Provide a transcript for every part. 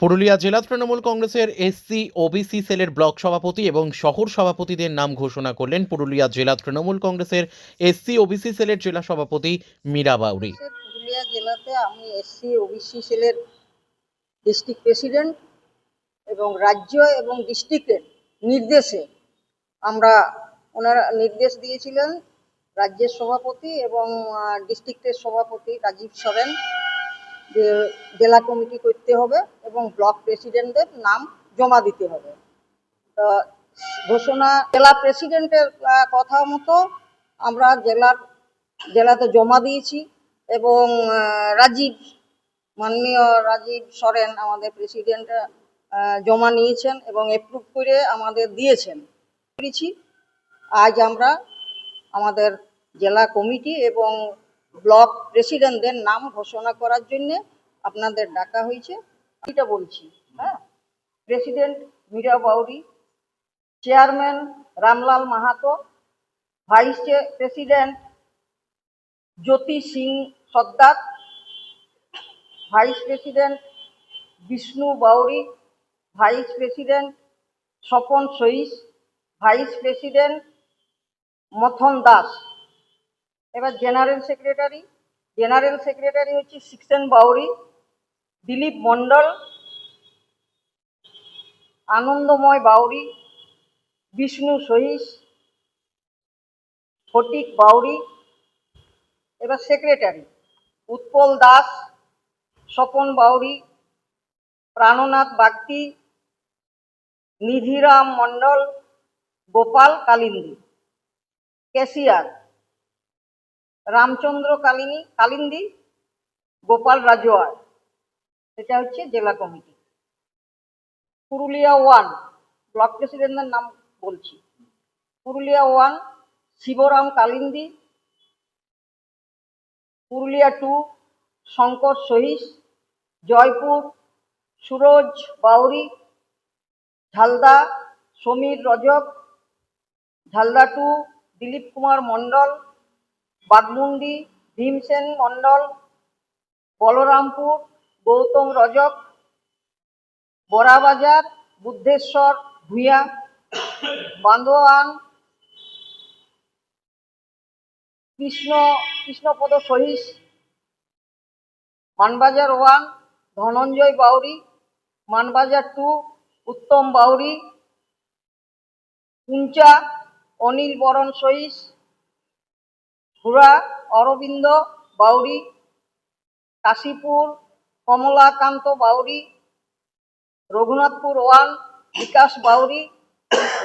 পুরুলিয়া জেলা তৃণমূল কংগ্রেসের SC OBC সেলের ব্লক সভাপতি এবং শহর সভাপতিদের নাম ঘোষণা করলেন পুরুলিয়া জেলা তৃণমূল কংগ্রেসের এসসি ওবিসি সেলের জেলা সভাপতি মীরা বাউরি। পুরুলিয়া জেলাতে আমি এসসি ওবিসি সেলের ডিস্ট্রিক্ট প্রেসিডেন্ট এবং রাজ্য এবং ডিস্ট্রিক্টের নির্দেশে আমরা ওনারা নির্দেশ দিয়েছিলেন রাজ্যের সভাপতি এবং ডিস্ট্রিক্টের সভাপতি রাজীব সরেন। জেলা কমিটি করতে হবে এবং ব্লক প্রেসিডেন্টদের নাম জমা দিতে হবে। তো ঘোষণা জেলা প্রেসিডেন্টের কথা মতো আমরা জেলার, জেলাতে জমা দিয়েছি এবং রাজীব, মাননীয় রাজীব সরেন আমাদের প্রেসিডেন্ট জমা নিয়েছেন এবং অ্যাপ্রুভ করে আমাদের দিয়েছেন। করেছি। আজ আমরা আমাদের জেলা কমিটি এবং ব্লক প্রেসিডেন্টদের নাম ঘোষণা করার জন্য আপনাদের ডাকা হয়েছে। এটা বলছি হ্যাঁ? President Meera Bauri, chairman Ramlal Mahato, vice president Jyoti Singh Sardar, vice president Bishnu Bauri, vice president Swapan Sahis vice president Mathan Das. এবার জেনারেল সেক্রেটারি জেনারেল সেক্রেটারি হচ্ছে সিক্সেন বাউরি, দিলীপ মণ্ডল, আনন্দময় বাউরি, বিষ্ণু সহিস, ফটিক বাউরি, এবার সেক্রেটারি, উৎপল দাস, স্বপন বাউরি, প্রাণনাথ বাগতি, নিধিরাম মণ্ডল, গোপাল কালিন্দি ক্যাশিয়ার রামচন্দ্র কালিনী, কালিন্দি, গোপাল রাজোয়ার। এটা হচ্ছে জেলা কমিটি। পুরুলিয়া ওয়ান, ব্লক প্রেসিডেন্টের নাম বলছি। Purulia one, Shibram Kalindi. Purulia two, Shankar Sahis Jaipur, Suraj Bauri, Jhalda, Samir Rajak. Jhalda two, Dilip Kumar Mondal. Baghmundi, Bhimsen Mondal, Balarampur, Gautam Rajak, Barabazar, Buddheswar Bhuiya Bandwan, Krishna, Krishnapada Sahis Manbazar one, Dhananjay Bauri, Manbazar two, Uttam Bauri, Kuncha, Anil Baran Sahis Ghura Arabinda Bauri Kashipur, Kamalakanta Bauri Raghunathpur one, Bikash Bauri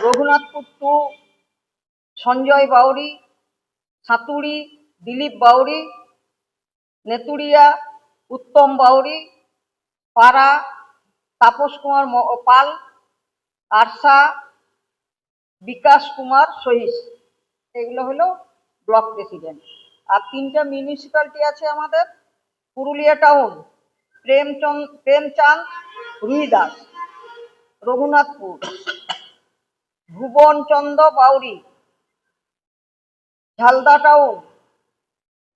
Raghunathpur two, Sanjay Bauri Saturi Dilip Bauri Neturia, Uttam Bauri Para, Tapas Kumar Pal, Arsha, Bikash Kumar Sahis. এগুলো হলো block president. আর তিনটা municipality আছে আমাদের, Purulia town, Premchand, Premchand, Ruidas, Raghunathpur, Bhubanchandra Bauri Jhalda town,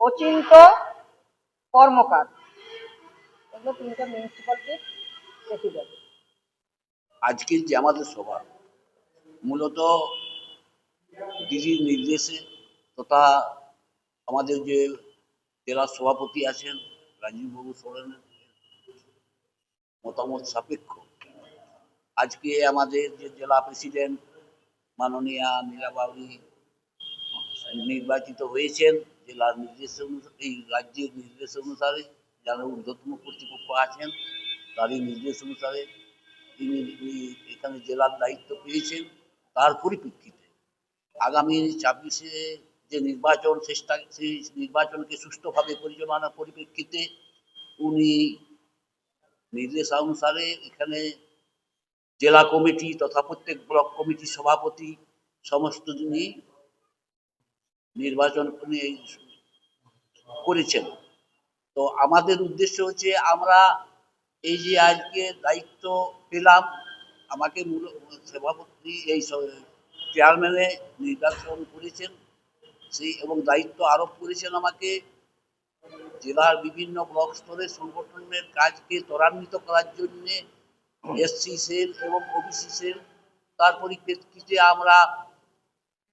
Achinta Karmakar. এগুলো তিনটা মিউনিসিপ্যালিটির president. আজকের যে আমাদের সভা, মূলত দিদির নির্দেশে তথা আমাদের যে জেলা সভাপতি আছেন রাজীববাবু সোরেনের মতামত সাপেক্ষ। আজকে আমাদের যে জেলা প্রেসিডেন্ট মাননীয়া মীরা বাউরি নির্বাচিত হয়েছেন জেলার নির্দেশ অনুসারে এই রাজ্যের নির্দেশ অনুসারে যারা ঊর্ধ্বতম কর্তৃপক্ষ আছেন, তারই নির্দেশ অনুসারে তিনি এখানে জেলার দায়িত্ব পেয়েছেন। তার পরিপ্রেক্ষিতে আগামী ছাব্বিশে যে নির্বাচন চেষ্টা সেই নির্বাচনকে সুষ্ঠুভাবে পরিচালনার পরিপ্রেক্ষিতে উনি নির্দেশানুসারে এখানে জেলা কমিটি তথা প্রত্যেক ব্লক কমিটির সভাপতি সমস্ত যিনি নির্বাচন করেছেন। তো আমাদের উদ্দেশ্য হচ্ছে আমরা এই যে আজকে দায়িত্ব পেলাম, আমাকে মূল সভাপতি এই চেয়ারম্যানে নির্বাচন করেছেন। সেই এবং দায়িত্ব আরোপ করেছেন আমাকে। জেলার বিভিন্ন ব্লক স্তরে সংগঠনের কাজকে ত্বরান্বিত করার জন্যে এসসি সেল এবং ওবিসি সেল, তার পরিপ্রেক্ষিতে আমরা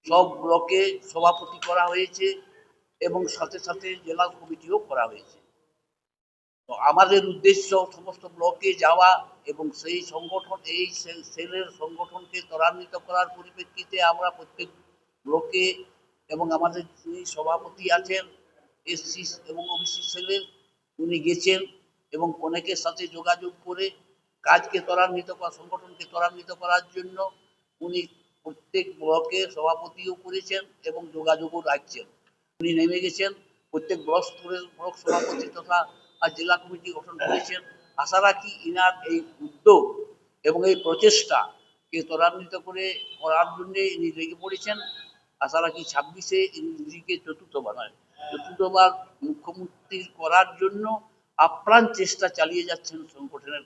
সব ব্লকে সভাপতি করা হয়েছে এবং সাথে সাথে জেলা কমিটিও করা হয়েছে। তো আমাদের উদ্দেশ্য সমস্ত ব্লকে যাওয়া এবং সেই সংগঠন, এই সেলের সংগঠনকে ত্বরান্বিত করার পরিপ্রেক্ষিতে আমরা প্রত্যেক ব্লকে এবং আমাদের যিনি সভাপতি আছেন এসসি এবং ওবিসি সেলের, উনি গেছেন এবং অনেকের সাথে যোগাযোগ করে কাজকে ত্বরান্বিত করা, সংগঠনকে ত্বরান্বিত করার জন্য উনি প্রত্যেক ব্লকে সভাপতিও করেছেন এবং যোগাযোগও রাখছেন। উনি নেমে গেছেন, প্রত্যেক ব্লক স্তরের ব্লক সভাপতি তথা জেলা কমিটি গঠন করেছেন। আশা রাখি ইনার এই উদ্যোগ এবং এই প্রচেষ্টাকে ত্বরান্বিত করে করার জন্য ইনি লেগে পড়েছেন। রাখি ছাব্বিশে ইংরেজিকে চতুর্থ বানায় চতুর্থবার মুখ্যমন্ত্রী করার জন্য আপ্রাণ চেষ্টা চালিয়ে যাচ্ছেন সংগঠনের